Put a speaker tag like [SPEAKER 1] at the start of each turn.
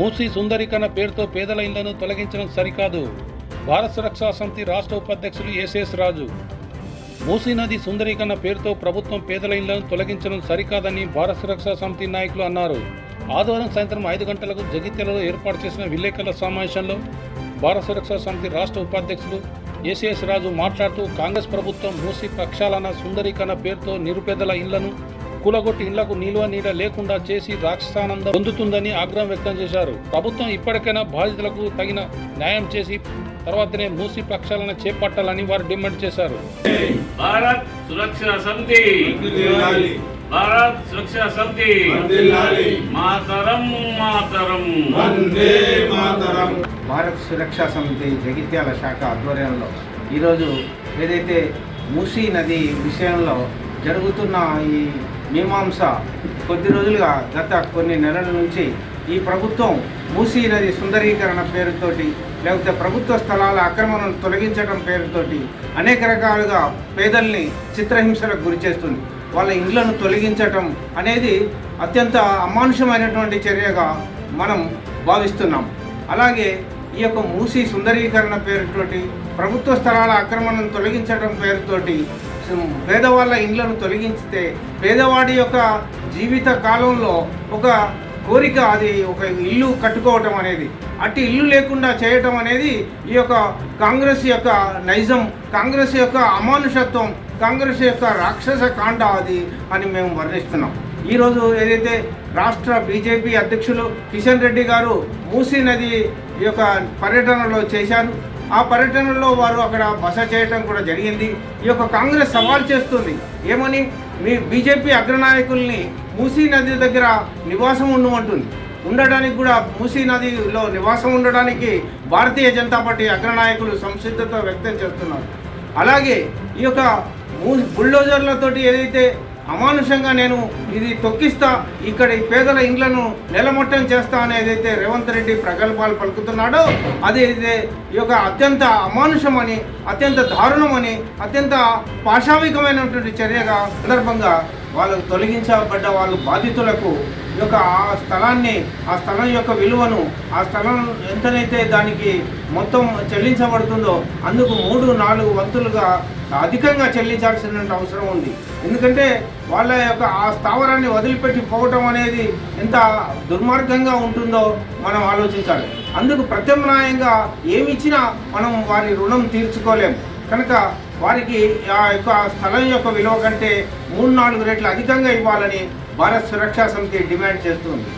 [SPEAKER 1] మూసీ సుందరికన్న పేరుతో పేదల ఇళ్ళను తొలగించడం సరికాదు. భారత సురక్షా సమితి రాష్ట్ర ఉపాధ్యక్షులు ఎస్ఎస్ రాజు. మూసీ నది సుందరీకరణ పేరుతో ప్రభుత్వం పేదల ఇళ్ళను తొలగించడం సరికాదని భారత సురక్షా సమితి నాయకులు అన్నారు. ఆదివారం సాయంత్రం ఐదు గంటలకు జగిత్యాలలో ఏర్పాటు చేసిన విలేకరుల సమావేశంలో భారత సురక్షా సమితి రాష్ట్ర ఉపాధ్యక్షులు ఏసీఎస్ రాజు మాట్లాడుతూ కాంగ్రెస్ ప్రభుత్వం మూసి ప్రక్షాళన సుందరీకరణ పేరుతో నిరుపేదల ఇళ్ళను కూలగొట్టి ఇళ్ళకు నిల్వ నీడ లేకుండా చేసి రాక్షసానందం పొందుతుందని ఆగ్రహం వ్యక్తం చేశారు. ప్రభుత్వం ఇప్పటికైనా బాధితులకు తగిన న్యాయం చేసి తర్వాతనే మూసి ప్రక్షాళన చేపట్టాలని వారు డిమాండ్ చేశారు.
[SPEAKER 2] భారత్ సురక్షా సమితి. భారత్ సురక్షా సమితి. మాతరం మాతరం.
[SPEAKER 3] వందే మాతరం.
[SPEAKER 4] భారత్ సురక్షా సమితి జగిత్యాల శాఖ ఆధ్వర్యంలో ఈరోజు ఏదైతే మూసీ నది విషయంలో జరుగుతున్న ఈ మీమాంస. కొద్ది రోజులుగా గత కొన్ని నెలల నుంచి ఈ ప్రభుత్వం మూసీ నది సుందరీకరణ పేరుతోటి లేకపోతే ప్రభుత్వ స్థలాల ఆక్రమణను తొలగించడం పేరుతోటి అనేక రకాలుగా పేదల్ని చిత్రహింసలకు గురి చేస్తుంది. వాళ్ళ ఇండ్లను తొలగించటం అనేది అత్యంత అమానుషమైనటువంటి చర్యగా మనం భావిస్తున్నాం. అలాగే ఈ యొక్క మూసి సుందరీకరణ పేరుతోటి ప్రభుత్వ స్థలాల ఆక్రమణను తొలగించడం పేరుతోటి పేదవాళ్ళ ఇండ్లను తొలగించితే పేదవాడి యొక్క జీవిత కాలంలో ఒక కోరిక అది ఒక ఇల్లు కట్టుకోవటం అనేది. అట్టి ఇల్లు లేకుండా చేయటం అనేది ఈ యొక్క కాంగ్రెస్ యొక్క నైజం కాంగ్రెస్ యొక్క అమానుషత్వం కాంగ్రెస్ యొక్క రాక్షస కాండ అది అని మేము వర్ణిస్తున్నాం. ఈరోజు ఏదైతే రాష్ట్ర బీజేపీ అధ్యక్షులు కిషన్ రెడ్డి గారు మూసీ నది ఈ యొక్క పర్యటనలో చేశారు ఆ పర్యటనలో వారు అక్కడ బస చేయటం కూడా జరిగింది. ఈ యొక్క కాంగ్రెస్ సవాల్ చేస్తుంది. ఏమని? మీ బీజేపీ అగ్రనాయకుల్ని మూసీ నది దగ్గర నివాసం ఉండమంటుంది. ఉండడానికి కూడా మూసీ నదిలో నివాసం ఉండడానికి భారతీయ జనతా పార్టీ అగ్రనాయకులు సంసిద్ధత వ్యక్తం చేస్తున్నారు. అలాగే ఈ యొక్క మూ బుల్డోజర్లతోటి ఏదైతే అమానుషంగా నేను ఇది తొక్కిస్తా ఇక్కడ ఈ పేదల ఇండ్లను నెలమట్టం చేస్తా అనేదైతే రేవంత్ రెడ్డి ప్రగల్భాలు పలుకుతున్నాడో అది అయితే ఈ యొక్క అత్యంత అమానుషమని అత్యంత దారుణమని అత్యంత పాశావికమైనటువంటి చర్యగా సందర్భంగా వాళ్ళు తొలగించబడ్డ వాళ్ళు బాధితులకు యొక్క ఆ స్థలాన్ని ఆ స్థలం యొక్క విలువను ఆ స్థలం ఎంతనైతే దానికి మొత్తం చెల్లించబడుతుందో అందుకు మూడు నాలుగు వంతులుగా అధికంగా చెల్లించాల్సిన అవసరం ఉంది. ఎందుకంటే వాళ్ళ యొక్క ఆ స్థావరాన్ని వదిలిపెట్టి పోవటం అనేది ఎంత దుర్మార్గంగా ఉంటుందో మనం ఆలోచించాలి. అందుకు ప్రత్యామ్నాయంగా ఏమిచ్చినా మనం వారి రుణం తీర్చుకోలేం. కనుక వారికి ఆ యొక్క స్థలం యొక్క విలువ కంటే మూడు నాలుగు రెట్లు అధికంగా ఇవ్వాలని భారత్ సురక్షా సమితి డిమాండ్ చేస్తుంది.